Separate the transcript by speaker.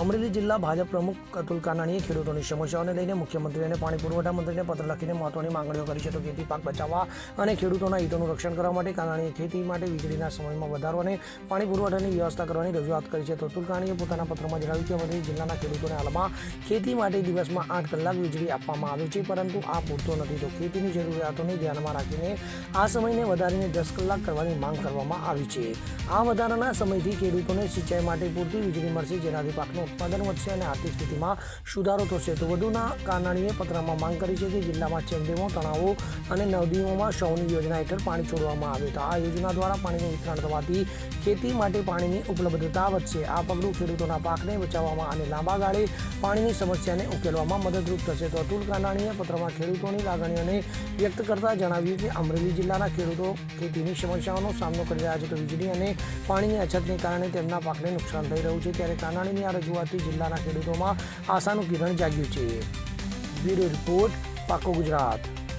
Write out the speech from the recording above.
Speaker 1: અમરેલી જિલ્લા ભાજપ પ્રમુખ અતુલ કાનાણીએ ખેડૂતોની સમસ્યાઓને લઈને મુખ્યમંત્રી અને પાણી પુરવઠા મંત્રીને પત્ર લખીને મહત્વની માંગણીઓ કરી છે. તો ખેતી પાક બચાવવા અને ખેડૂતોના હિતોનું રક્ષણ કરવા માટે કાનાણીએ ખેતી માટે વીજળીના સમયમાં વધારો અને પાણી પુરવઠાની વ્યવસ્થા કરવાની રજૂઆત કરી છે. તો અતુલ કાનાણીએ પોતાના પત્રમાં જણાવ્યું કે અમરેલી જિલ્લાના ખેડૂતોને હાલમાં ખેતી માટે દિવસમાં આઠ કલાક વીજળી આપવામાં આવે છે, પરંતુ આ પૂરતો નથી. તો ખેતીની જરૂરિયાતોને ધ્યાનમાં રાખીને આ સમયને વધારીને દસ કલાક કરવાની માંગ કરવામાં આવી છે. આ વધારાના સમયથી ખેડૂતોને સિંચાઈ માટે પૂરતી વીજળી મળશે, જેનાથી પાકનું ઉત્પાદન વધશે અને આર્થિક સ્થિતિમાં સુધારો થશે. તો વધુના કાનાણીએ પત્રમાં માંગ કરી છે કે જિલ્લામાં ચેકડેમો તળાવો અને નદીઓમાં સૌની યોજના હેઠળ પાણી છોડવામાં આવે. તો આ યોજના દ્વારા પાણીનું વિતરણ થવાથી ખેતી માટે પાણીની ઉપલબ્ધતા વધશે. આ પગલું ખેડૂતોના પાકને બચાવવામાં અને લાંબા ગાળે પાણીની સમસ્યાને ઉકેલવામાં મદદરૂપ થશે. તો અતુલ કાનાણીએ પત્રમાં ખેડૂતોની લાગણીઓને વ્યક્ત કરતા જણાવ્યું કે અમરેલી જિલ્લાના ખેડૂતો ખેતીની સમસ્યાઓનો સામનો કરી રહ્યા છે. તો વીજળી અને પાણીની અછતને કારણે તેમના પાકને નુકસાન થઈ રહ્યું છે. ત્યારે કાનાણીની આ રજૂઆતથી જિલ્લાના ખેડૂતોમાં આશાનું કિરણ જાગ્યું છે. બ્યુરો રિપોર્ટ પાકો ગુજરાત.